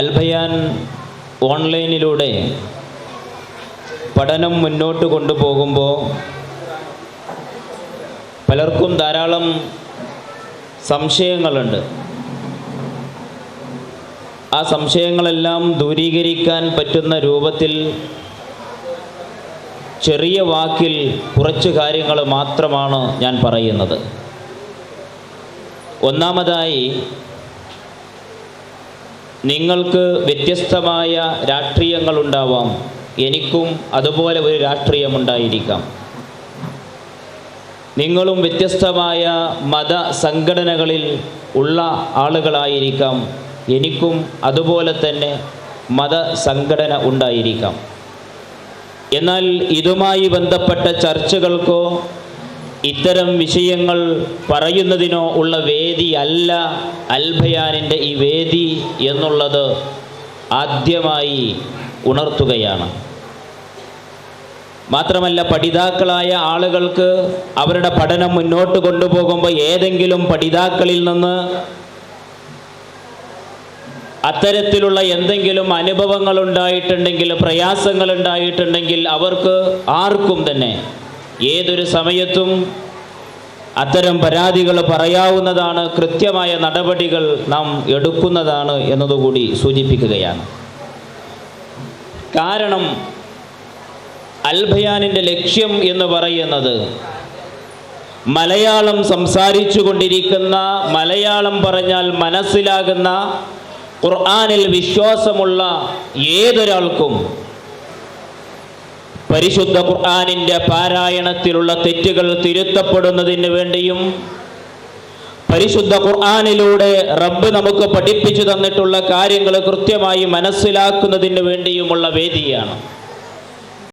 Al Bayan ഓൺലൈനിലൂടെ പഠനം മുന്നോട്ട് കൊണ്ടുപോകുമ്പോൾ പലർക്കും ധാരാളം സംശയങ്ങളുണ്ട്. ആ സംശയങ്ങളെല്ലാം ദൂരീകരിക്കാൻ പറ്റുന്ന രൂപത്തിൽ ചെറിയ വാക്കിൽ കുറച്ച് കാര്യങ്ങൾ മാത്രമാണ് ഞാൻ പറയുന്നത്. ഒന്നാമതായി നിങ്ങൾക്ക് വ്യത്യസ്തമായ രാഷ്ട്രീയങ്ങളുണ്ടാവാം. എനിക്കും അതുപോലെ ഒരു രാഷ്ട്രീയമുണ്ടായിരിക്കാം. നിങ്ങളും വ്യത്യസ്തമായ മത സംഘടനകളിൽ ഉള്ള ആളുകളായിരിക്കാം. എനിക്കും അതുപോലെ തന്നെ മത സംഘടന ഉണ്ടായിരിക്കാം. എന്നാൽ ഇതുമായി ബന്ധപ്പെട്ട ചർച്ചകൾക്കോ ഇത്തരം വിഷയങ്ങൾ പറയുന്നതിനോ ഉള്ള വേദി അല്ല അൽബയാനിന്റെ ഈ വേദി എന്നുള്ളത് ആദ്യമായി ഉണർത്തുകയാണ്. മാത്രമല്ല പഠിതാക്കളായ ആളുകൾക്ക് അവരുടെ പഠനം മുന്നോട്ട് കൊണ്ടുപോകുമ്പോൾ ഏതെങ്കിലും പഠിതാക്കളിൽ നിന്ന് അത്തരത്തിലുള്ള എന്തെങ്കിലും അനുഭവങ്ങൾ ഉണ്ടായിട്ടുണ്ടെങ്കിൽ പ്രയാസങ്ങൾ ഉണ്ടായിട്ടുണ്ടെങ്കിൽ അവർക്ക് ആർക്കും തന്നെ ഏതൊരു സമയത്തും അത്തരം പരാതികൾ പറയാവുന്നതാണ് കൃത്യമായ നടപടികൾ നാം എടുക്കുന്നതാണ് എന്നതുകൂടി സൂചിപ്പിക്കുകയാണ്. കാരണം അൽബയാനിന്റെ ലക്ഷ്യം എന്ന് പറയുന്നത് മലയാളം സംസാരിച്ചു കൊണ്ടിരിക്കുന്ന മലയാളം പറഞ്ഞാൽ മനസ്സിലാകുന്ന ഖുർആാനിൽ വിശ്വാസമുള്ള ഏതൊരാൾക്കും പരിശുദ്ധ ഖുർആാനിന്റെ പാരായണത്തിലുള്ള തെറ്റുകൾ തിരുത്തപ്പെടുന്നതിന് വേണ്ടിയും പരിശുദ്ധ ഖുർആാനിലൂടെ റബ്ബ് നമുക്ക് പഠിപ്പിച്ചു തന്നിട്ടുള്ള കാര്യങ്ങൾ കൃത്യമായി മനസ്സിലാക്കുന്നതിന് വേണ്ടിയുമുള്ള വേദിയാണ്.